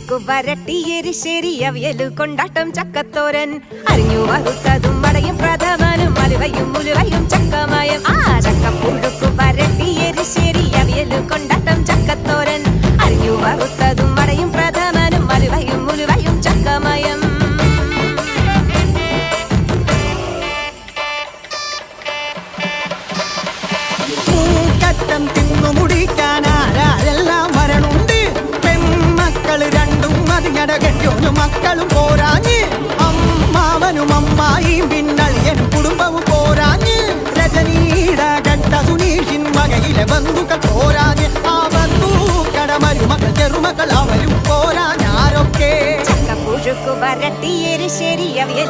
വരട്ടി എരിശ്ശേരി അവിയലു കൊണ്ടാട്ടം ചക്കത്തോരൻ. അറിഞ്ഞു വറുത്തതും വടയും പ്രഥമനും അലുവയും മുലുവയും ചക്കമയം. ആ ചക്കപ്പുഴുക്കു വരട്ടി എരിശ്ശേരി അവിയലു കൊണ്ടാട്ടം ചക്കത്തോരൻ. അറിഞ്ഞു വറുത്തതും വടയും പ്രഥമനും അലുവയും മുലുവയും ചക്കമയം. തിന്നു മുടിക്കാൻ കെട്ടിയോനും മക്കളും പോരാഞ്ഞ്. അമ്മാവനും അമ്മായിയും പിന്നളിയനും കുടുംബവും പോരാഞ്ഞ്. രജനീട കണ്ട സുനീഷിൻ വകയിലെ ബന്ധുക്കൾ പോരാഞ്ഞ്. ആ ബന്ധുക്കട മരുമക്കൾ ചെറുമക്കൾ അവരും പോരാഞ്ഞാരൊക്കെ അവിയൽ